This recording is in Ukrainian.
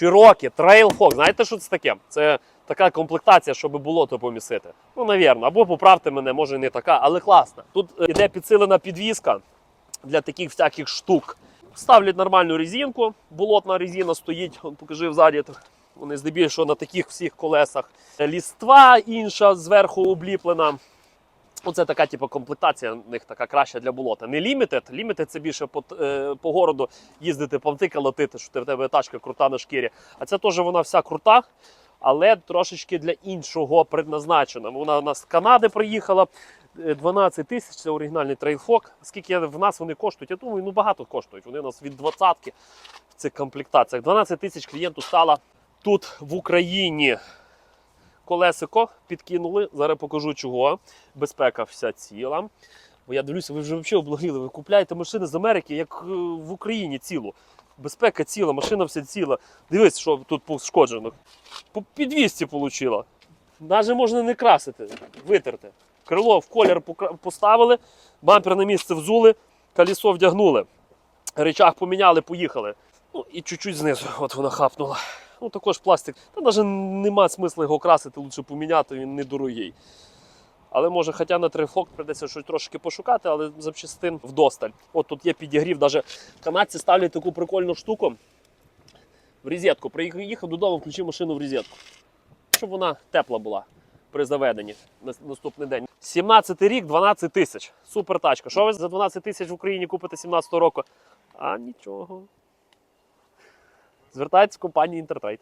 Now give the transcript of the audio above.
Cherokee, Trailhawk. Знаєте, що це таке? Це така комплектація, щоб болото помісити. Ну, навірно, або поправте мене, може не така, але класна. Тут е, іде підсилена підвізка для таких всяких штук. Ставлять нормальну резинку, болотна резина стоїть, он покажи взаді. Вони здебільшого на таких всіх колесах. Ліства інша зверху обліплена. Оце така типу, комплектація в них така краща для болота. Не лімітед. Лімітед це більше по, е, по городу їздити, павтика латити, що в тебе тачка крута на шкірі. А це теж вона вся крута, але трошечки для іншого предназначена. Вона у нас з Канади приїхала. е, 12 тисяч це оригінальний трейлфок. Скільки в нас вони коштують? Я думаю, ну багато коштують. Вони у нас від 20 в цих комплектаціях. 12 тисяч клієнту стало тут в Україні. Колесико підкинули. Зараз покажу чого. Безпека вся ціла. Бо я дивлюся, ви вже взагалі облагріли. Ви купляєте машини з Америки, як е, в Україні цілу. Безпека ціла, машина вся ціла. Дивись, що тут пошкоджено. По підвісці отримала. Навіть можна не красити, витерти. Крило в колір поставили, бампер на місце взули, колесо вдягнули. Речах поміняли, поїхали. Ну і чуть-чуть знизу, от вона хапнула. Ну також пластик. Та навіть нема смисла його красити, лучше поміняти, він недорогий. Але може, хоча на трифок прийдеться щось трошки пошукати, але запчастин вдосталь. От тут є підігрів. Навіть канадці ставлять таку прикольну штуку в розетку. Приїхав додому, включив машину в розетку. Щоб вона тепла була при заведенні на наступний день. 17 рік, 12 тисяч. Супер тачка. Що ви за 12 тисяч в Україні купите 17 року? А нічого. Звертайтесь в компанію Інтертрейд.